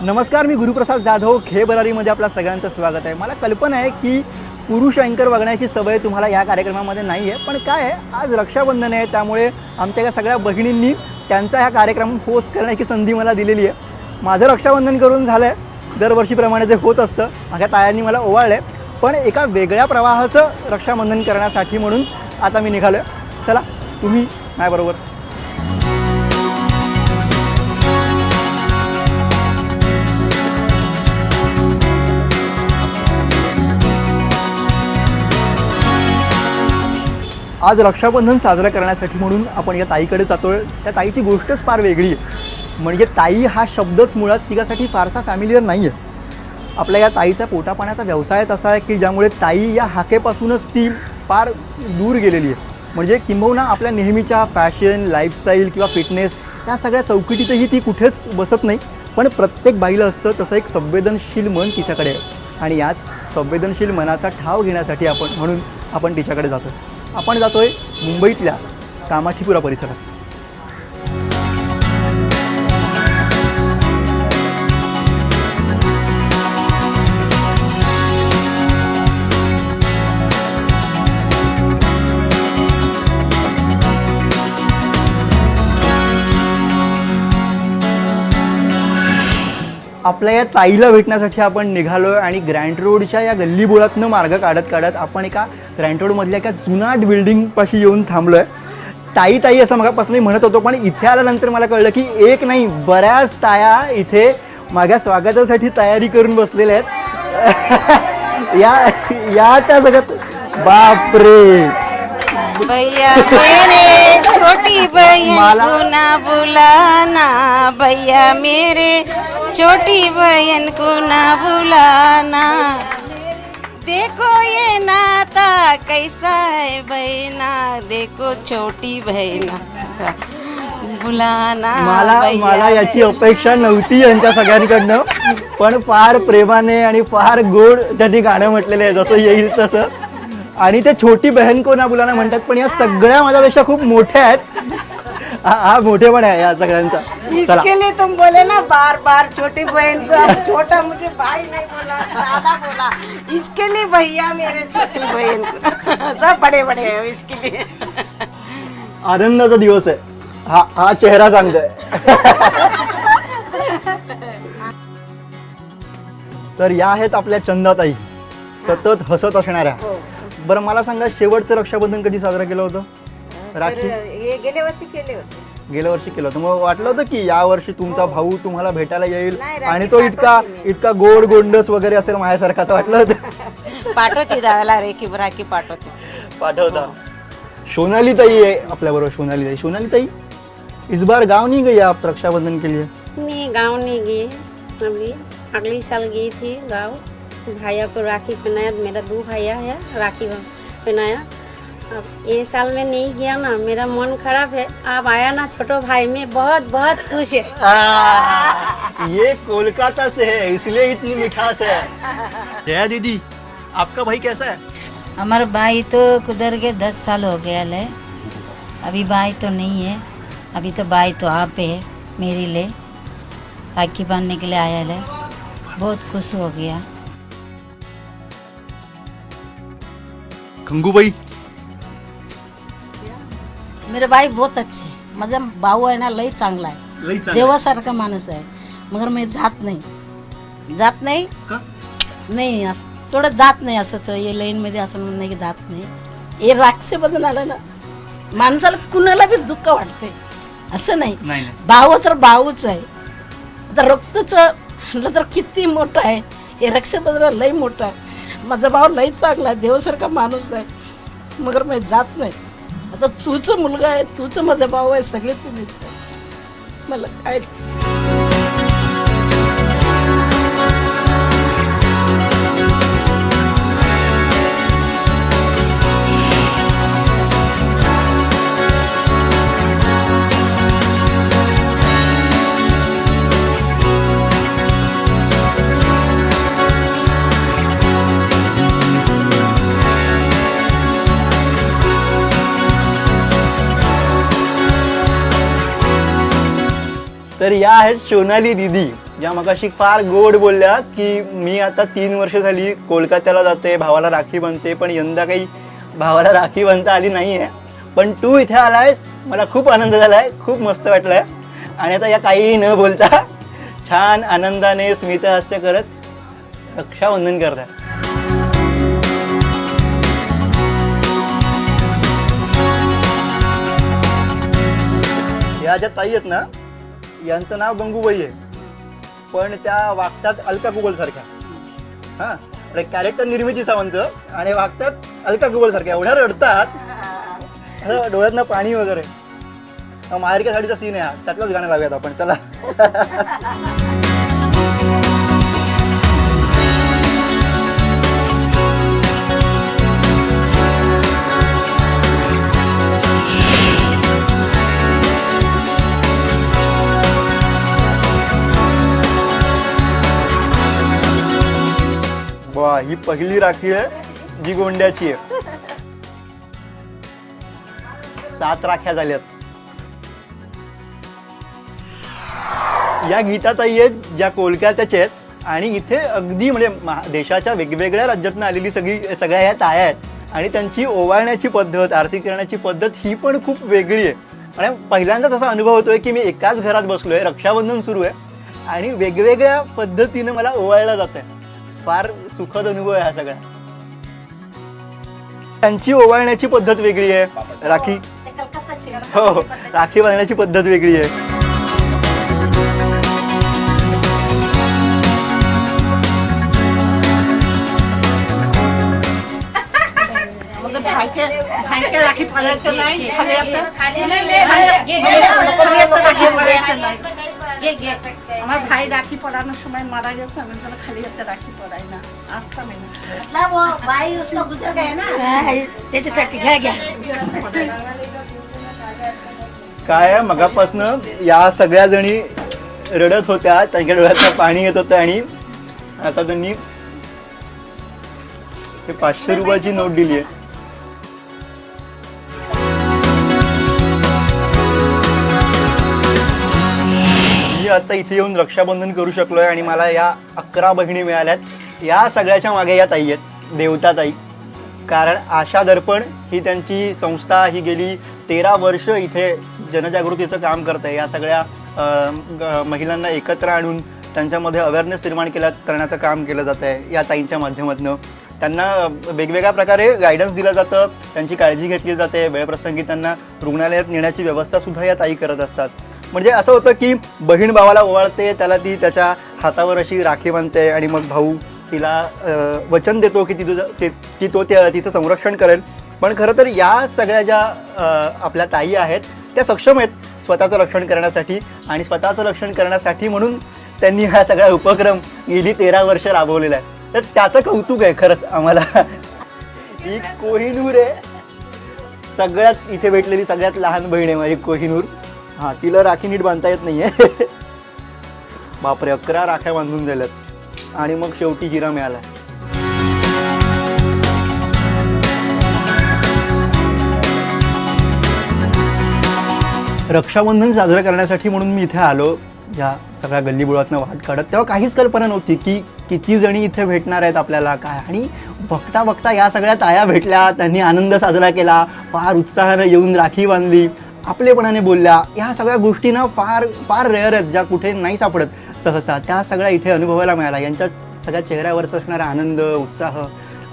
नमस्कार मी गुरुप्रसाद जाधव खेबरारीमध्ये आपल्या सगळ्यांचं स्वागत आहे. मला कल्पना आहे की पुरुष अँकर बघण्याची सवय तुम्हाला या कार्यक्रमामध्ये नाही आहे पण काय आहे आज रक्षाबंधन आहे त्यामुळे आमच्या या सगळ्या बहिणींनी त्यांचा ह्या कार्यक्रम होस्ट करण्याची संधी मला दिलेली आहे. माझं रक्षाबंधन करून झालं आहे दरवर्षीप्रमाणे जे होत असतं माझ्या तायांनी मला ओवाळलं आहे पण एका वेगळ्या प्रवाहाचं रक्षाबंधन करण्यासाठी म्हणून आता मी निघालो आहे चला तुम्ही माझ्याबरोबर आज रक्षाबंधन साजरं करण्यासाठी म्हणून आपण या ताईकडे जातो आहे त्या ताईची गोष्टच फार वेगळी आहे. म्हणजे ताई हा शब्दच मुळात तिच्यासाठी फारसा फॅमिलियर नाही आहे आपल्या या ताईचा पोटापाण्याचा व्यवसायच असा आहे की ज्यामुळे ताई या हाकेपासूनच ती फार दूर गेलेली आहे. म्हणजे किंबहुना आपल्या नेहमीच्या फॅशन लाईफस्टाईल किंवा फिटनेस या सगळ्या चौकटीतही ती कुठेच बसत नाही. पण प्रत्येक बाईला असतं तसं एक संवेदनशील मन तिच्याकडे आहे. आणि याच संवेदनशील मनाचा ठाव घेण्यासाठी आपण म्हणून आपण तिच्याकडे जातो आपण जातोय मुंबईतल्या कामाठीपुरा परिसरात. आपल्या या ताईला भेटण्यासाठी आपण निघालो आहे आणि ग्रँड रोडच्या या गल्लीबोळातनं मार्ग काढत काढत आपण एका ग्रँड रोडमधल्या एका जुनाट बिल्डिंगपाशी येऊन थांबलो आहे ताई ताई असं मगापासून मी म्हणत होतो पण इथे आल्यानंतर मला कळलं की एक नाही बऱ्याच ताया इथे माझ्या स्वागतासाठी तयारी करून बसलेल्या आहेत. या या त्या सगळ्यात बापरे. भैया मेरे छोटी बहन को ना बुलाना भैया मेरे छोटी बहन को ना बुलाना। देखो ये नाता कैसा है बहना देखो छोटी बहना बुलाना मला मला याची अपेक्षा नव्हती यांच्या सगळ्यांकडनं पण फार प्रेमाने आणि फार गोड त्यांनी गाणं म्हटलेलं आहे जसं येईल तसं. आणि ते छोटी बहन को ना बुलाना म्हणतात पण या सगळ्या माझ्यापेक्षा खूप मोठ्या आहेत. हा हा मोठेपणा आहे या सगळ्यांचा. चला. इसके लिए तुम बोले ना बार बार छोटी बहन को अब छोटा मुझे भाई नहीं बोला दादा बोला. इसके लिए भैया मेरे छोटी बहन को सब बड़े बड़े हैं इसके लिए आनंदाचा दिवस आहे. हा हा चेहरा सांगतोय. तर या आहेत आपल्या चंदाताई. सतत हसत असणाऱ्या. बरं मला सांगा शेवटचं रक्षाबंधन कधी साजरं केलं होतं? राखी हे गेल्या वर्षी केले होते. गेल्या वर्षी केलं होतं. मग वाटलं होतं की या वर्षी तुमचा भाऊ तुम्हाला भेटायला येईल नाही, राखी आणि तो इतका इतका गोड गोंडस वगैरे असेल माझ्यासारखा असं वाटलं होतं. पाठवते दादाला रेखी राखी पाठवते. पाठवता. सोनाली ताई आहे आपल्या बरोबर सोनाली ताई सोनाली ताई इस बार गांव नहीं गई आप रक्षाबंधन के लिए. नहीं गांव नहीं गए अभी अगली साल गई थी गांव. भैया को राखी पहनाया. मेरा दो भैया है राखी पहनाया. अब ये साल में नहीं गया ना मेरा मन खराब है। आप आया ना छोटो भाई में बहुत बहुत खुश है। आ, ये कोलकाता से है इसलिए इतनी मिठास है। जया दीदी आपका भाई कैसा है? हमारा भाई तो कुदर के दस साल हो गया है अभी भाई तो नहीं है अभी तो भाई तो आप है मेरी ले। राखी बांधने के लिए आया है बहुत खुश हो गया। खंगूबाई मेरे भाई बहुत अच्छे है। मतलब भाऊ आहे ना लई चांगला आहे. लई चांगलं. देवासारखा माणूस आहे. मगर मी जात नाही. जात नाही? का? नाही असं थोडं जात नाही असंच हे लाईनमध्ये असं म्हणून नाही की जात नाही. हे राक्षबंधन आलं ना माणसाला कुणाला बी दुःख वाटते असं नाही. नाही नाही. भाऊ तर भाऊच आहे. आता रक्तच म्हणलं तर किती मोठं आहे. हे रक्षाबंधन लई मोठं आहे. माझा भाऊ लई चांगला आहे देवासारखा माणूस आहे. मगर मी जात नाही. आता तुझं मुलगा आहे तुझं माझा भाऊ आहे सगळे तुम्हीच आहे. मला काय तर या आहेत सोनाली दिदी. ज्या मगाशी फार गोड बोलल्या की मी आता तीन वर्ष झाली कोलकात्याला जाते भावाला राखी बनते पण यंदा काही भावाला राखी बनता आली नाही आहे पण तू इथे आलायस मला खूप आनंद झाला आहे खूप मस्त वाटलं आहे आणि आता या काही न बोलता छान आनंदाने स्मितहास्य करत रक्षाबंधन करतात. या ज्या ताई आहेत ना यांचं नाव गंगूबाई आहे. पण त्या वागतात अलका कुबल सारख्या. हा? कॅरेक्टर निर्मिती सावंत आणि वागतात अलका कुबल सारख्या. एवढ्या रडतात. असं डोळ्यातनं पाणी वगैरे. माहेरच्या साडीचा सीन आहे त्यातलंच गाणं लावूयात आपण. चला. ही पहिली राखी आहे जी गोंड्याची आहे. सात राख्या झाल्यात. या गीताताई आहेत ज्या कोलकात्याच्या आहेत आणि इथे अगदी म्हणजे महा- देशाच्या वेगवेगळ्या राज्यातून आलेली सगळी सगळ्या ह्या ताया आहेत. आणि त्यांची ओवाळण्याची पद्धत आरती करण्याची पद्धत ही पण खूप वेगळी आहे. आणि पहिल्यांदाच असा अनुभव होतोय की मी एकाच घरात बसलोय रक्षाबंधन सुरू आहे आणि वेगवेगळ्या पद्धतीनं मला ओवाळलं जात आहे फार सुखद अनुभव आहे हा सगळा त्यांची ओवाळण्याची पद्धत वेगळी आहे राखी हो हो. राखी बांधण्याची पद्धत वेगळी आहे म्हणजे राखी पडायचं नाही खाली आता खाली आता राखी पडायचं नाही আমার ভাই রাখি পড়ানোর সময় মারা গেছে আমি যেন খালি হাতে রাখি পড়াই না আসতাম না मतलब वो भाई उसका गुजर गया ना त्याच्यासाठी घ्या घ्या काय आहे, मगापासनं या सगळ्या जणी रडत होत्या त्यांच्या डोळ्यातनं पाणी येत होतं आणि आता त्यांनी हे पाचशे रुपयाची नोट दिली आहे मी आता इथे येऊन रक्षाबंधन करू शकलो आहे आणि मला या अकरा बहिणी मिळाल्यात. या सगळ्याच्या मागे या ताई आहेत देवता ताई. कारण आशा दर्पण ही त्यांची संस्था ही गेली तेरा वर्ष इथे जनजागृतीचं काम करते या सगळ्या महिलांना एकत्र आणून त्यांच्यामध्ये अवेअरनेस निर्माण केल्या करण्याचं काम केलं जात आहे या ताईंच्या माध्यमातून. त्यांना वेगवेगळ्या प्रकारे गायडन्स दिलं जातं त्यांची काळजी घेतली जाते. वेळप्रसंगी त्यांना रुग्णालयात नेण्याची व्यवस्थासुद्धा या ताई करत असतात. म्हणजे असं होतं की बहीण भावाला ओवाळते त्याला ती त्याच्या हातावर अशी राखी बांधते आणि मग भाऊ तिला वचन देतो की ती तुझं ते ती तो त्या तिचं संरक्षण करेल. पण खरं तर या सगळ्या ज्या आपल्या ताई आहेत त्या सक्षम आहेत स्वतःचं रक्षण करण्यासाठी आणि स्वतःचं रक्षण करण्यासाठी म्हणून त्यांनी हा सगळा उपक्रम गेली तेरा वर्ष राबवलेला आहे. तर त्याचं कौतुक आहे खरंच आम्हाला. ही कोहिनूर आहे. सगळ्यात इथे भेटलेली सगळ्यात लहान बहीण आहे माझी कोहिनूर. हां तिला राखी नीट बांधता येत नाहीये. बापरे अकरा राख्या बांधून दिल्यात. आणि मग शेवटी हिरा मिळाला. रक्षाबंधन साजरं करण्यासाठी म्हणून मी इथे आलो. या सगळ्या गल्लीबुळातनं वाट काढत. तेव्हा काहीच कल्पना नव्हती की किती जणी इथे भेटणार आहेत आपल्याला काय. आणि बघता बघता या सगळ्या ताया भेटल्या. त्यांनी आनंद साजरा केला. फार उत्साहानं येऊन राखी बांधली. आपलेपणाने बोलल्या. ह्या सगळ्या गोष्टी ना फार फार रेअर आहेत ज्या कुठे नाही सापडत. सहसा त्या सगळ्या इथे अनुभवायला मिळाला यांच्या सगळ्या चेहऱ्यावरचा असणारा आनंद उत्साह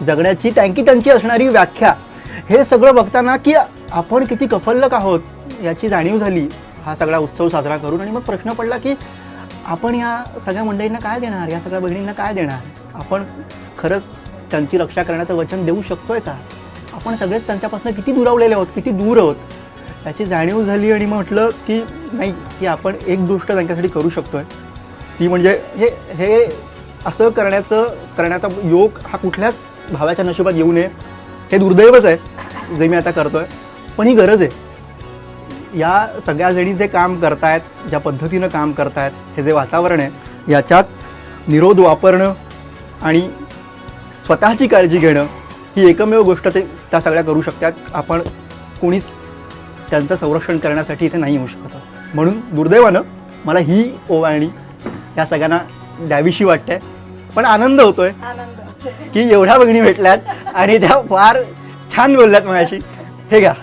जगण्याची त्यांची त्यांची असणारी व्याख्या हे सगळं बघताना की आपण किती कफल्लक आहोत याची जाणीव झाली. हा सगळा उत्सव साजरा करून आणि मग प्रश्न पडला की आपण या सगळ्या मंडळींना काय देणार? या सगळ्या बहिणींना काय देणार? आपण खरंच त्यांची रक्षा करण्याचं वचन देऊ शकतोय का? आपण सगळेच त्यांच्यापासून किती दुरावलेले आहोत किती दूर आहोत? याची जाणीव झाली आणि म्हटलं की नाही की आपण एक गोष्ट त्यांच्यासाठी करू आहे ती म्हणजे हे हे असं करण्याचं करण्याचा योग हा कुठल्याच भावाच्या नशिबात येऊ नये. हे दुर्दैवच आहे जे मी आता करतो आहे पण ही गरज आहे. या सगळ्या जणी जे काम करतायत ज्या पद्धतीनं काम करतायत हे जे वातावरण आहे याच्यात निरोध वापरणं आणि स्वतःची काळजी घेणं ही एकमेव गोष्ट ते त्या सगळ्या करू शकतात. आपण कोणीच त्यांचं संरक्षण करण्यासाठी इथे नाही येऊ शकत. म्हणून दुर्दैवानं मला ही ओवाळणी या सगळ्यांना द्यावीशी वाटते पण आनंद होतोय की एवढ्या भगिनी भेटल्यात आणि त्या फार छान बोलल्यात माझ्याशी हे घ्या.